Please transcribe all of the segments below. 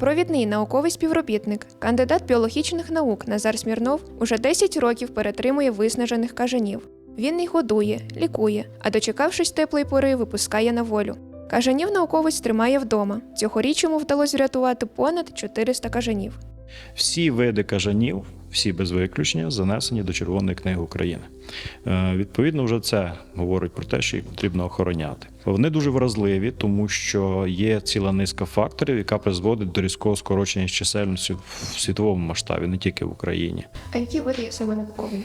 Провідний науковий співробітник, кандидат біологічних наук Назар Смірнов уже 10 років перетримує виснажених кажанів. Він їх годує, лікує, а дочекавшись теплої пори, випускає на волю. Кажанів науковець тримає вдома. Цьогоріч йому вдалося врятувати понад 400 кажанів. Всі види кажанів, всі без виключення, занесені до Червоної книги України. Е, Відповідно, вже це говорить про те, що їх потрібно охороняти. Вони дуже вразливі, тому що є ціла низка факторів, яка призводить до різкого скорочення чисельності в світовому масштабі, не тільки в Україні. А які види саме наукові?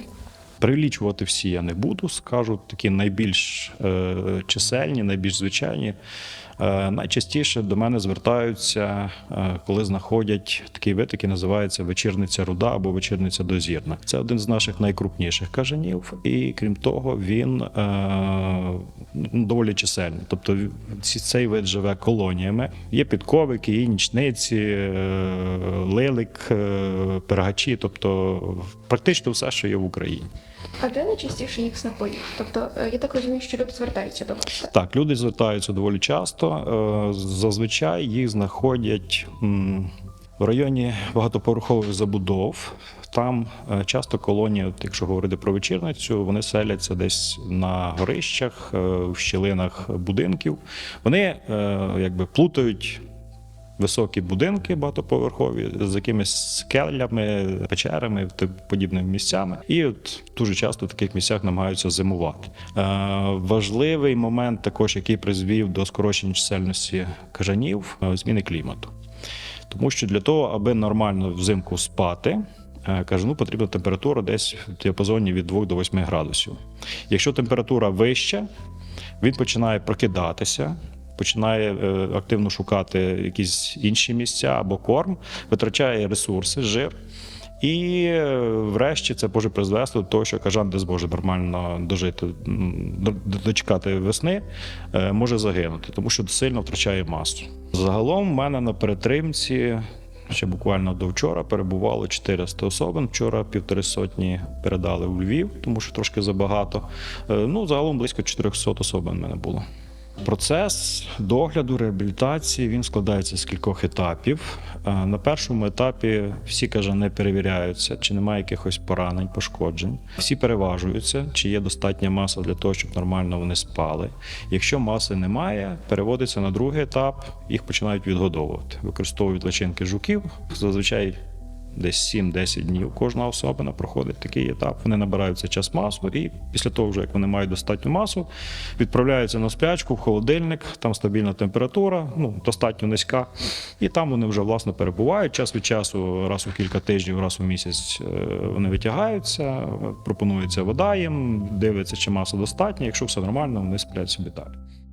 Перелічувати всі я не буду, скажу такі найбільш е, чисельні, найбільш звичайні. Е, найчастіше до мене звертаються, е, коли знаходять такий вид, який називається вечірниця руда або вечірниця дозірна. Це один з наших найкрупніших кажанів, і крім того, він е, доволі чисельний. Тобто цей вид живе колоніями. Є підковики, і нічниці, е, лилик, е, пергачі, тобто практично все, що є в Україні. А де найчастіше їх знаходять? Тобто, е, я так розумію, що люди звертаються до вас. Так, люди звертаються доволі часто. Зазвичай їх знаходять в районі багатоповерхових забудов. Там е, часто колонії, от якщо говорити про вечірницю, вони селяться десь на горищах, е, в щілинах будинків. Вони е, якби плутають. Високі будинки багатоповерхові з якимись скелями, печерами подібними місцями, і от дуже часто в таких місцях намагаються зимувати. Важливий момент, також який призвів до скорочення чисельності кажанів, зміни клімату. Тому що для того, аби нормально взимку спати, е, кажану потрібна температура десь в діапазоні від 2 до 8 градусів. Якщо температура вища, він починає прокидатися. Починає е, активно шукати якісь інші місця або корм, витрачає ресурси, жир. І е, врешті це може призвести до того, що кажан не зможе нормально дожити, дочекати весни, може загинути, тому що сильно втрачає масу. Загалом, в мене на перетримці ще буквально до вчора перебувало 400 особин. Вчора півтори сотні передали у Львів, тому що трошки забагато. Е, Ну, загалом близько 400 особин в мене було. Процес догляду реабілітації він складається з кількох етапів. Е, На першому етапі всі кажани перевіряються, чи немає якихось поранень, пошкоджень. Всі переважуються, чи є достатня маса для того, щоб нормально вони спали. Якщо маси немає, переводиться на другий етап, їх починають відгодовувати. Використовують личинки жуків. Зазвичай десь 7-10 днів кожна особина проходить такий етап. Вони набираються час масу, і після того, вже як вони мають достатню масу, відправляються на сплячку в холодильник, там стабільна температура, ну достатньо низька. І там вони вже власне перебувають. Час від часу, раз у кілька тижнів, раз у місяць е, вони витягаються, пропонується вода їм, дивляться, чи маса достатня. Якщо все нормально, вони сплять собі далі.